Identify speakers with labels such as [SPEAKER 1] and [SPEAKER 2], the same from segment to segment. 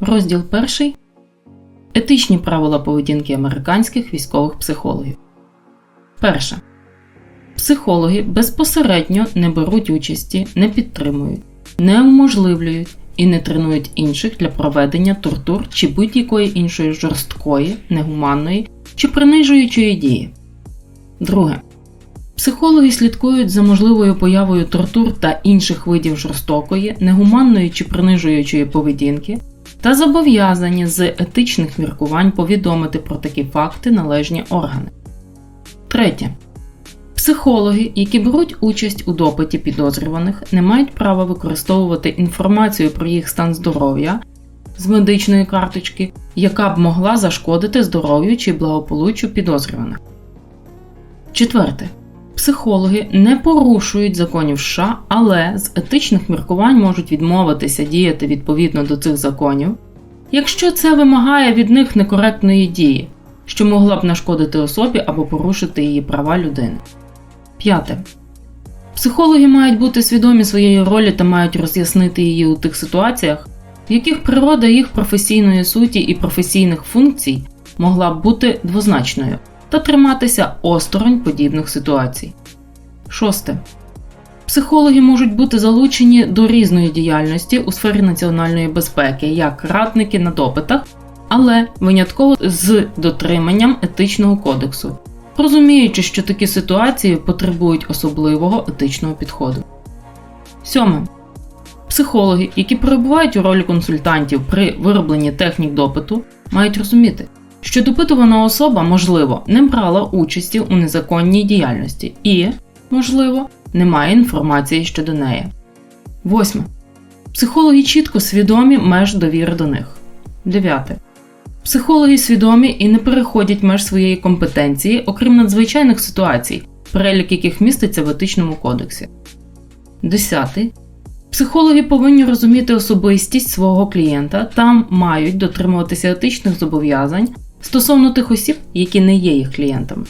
[SPEAKER 1] Розділ 1. Етичні правила поведінки американських військових психологів. Перше. Психологи безпосередньо не беруть участі, не підтримують, не уможливлюють і не тренують інших для проведення тортур чи будь-якої іншої жорсткої, негуманної чи принижуючої дії. Друге. Психологи слідкують за можливою появою тортур та інших видів жорстокої, негуманної чи принижуючої поведінки та зобов'язані з етичних міркувань повідомити про такі факти належні органи. Третє. Психологи, які беруть участь у допиті підозрюваних, не мають права використовувати інформацію про їх стан здоров'я з медичної карточки, яка б могла зашкодити здоров'ю чи благополуччю підозрюваних. Четверте. Психологи не порушують законів США, але з етичних міркувань можуть відмовитися діяти відповідно до цих законів, якщо це вимагає від них некоректної дії, що могла б нашкодити особі або порушити її права людини. П'яте. Психологи мають бути свідомі своєї ролі та мають роз'яснити її у тих ситуаціях, в яких природа їх професійної суті і професійних функцій могла б бути двозначною та триматися осторонь подібних ситуацій. Шосте. Психологи можуть бути залучені до різної діяльності у сфері національної безпеки як радники на допитах, але винятково з дотриманням етичного кодексу, розуміючи, що такі ситуації потребують особливого етичного підходу. Сьоме. Психологи, які перебувають у ролі консультантів при виробленні технік допиту, мають розуміти, що допитувана особа, можливо, не брала участі у незаконній діяльності і, можливо, не має інформації щодо неї. Восьме. Психологи чітко свідомі меж довіри до них. Дев'яте. Психологи свідомі і не переходять меж своєї компетенції, окрім надзвичайних ситуацій, перелік яких міститься в етичному кодексі. Десятий. Психологи повинні розуміти особистість свого клієнта та мають дотримуватися етичних зобов'язань стосовно тих осіб, які не є їх клієнтами.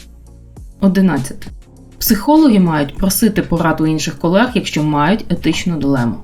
[SPEAKER 1] 11. Психологи мають просити пораду інших колег, якщо мають етичну дилему.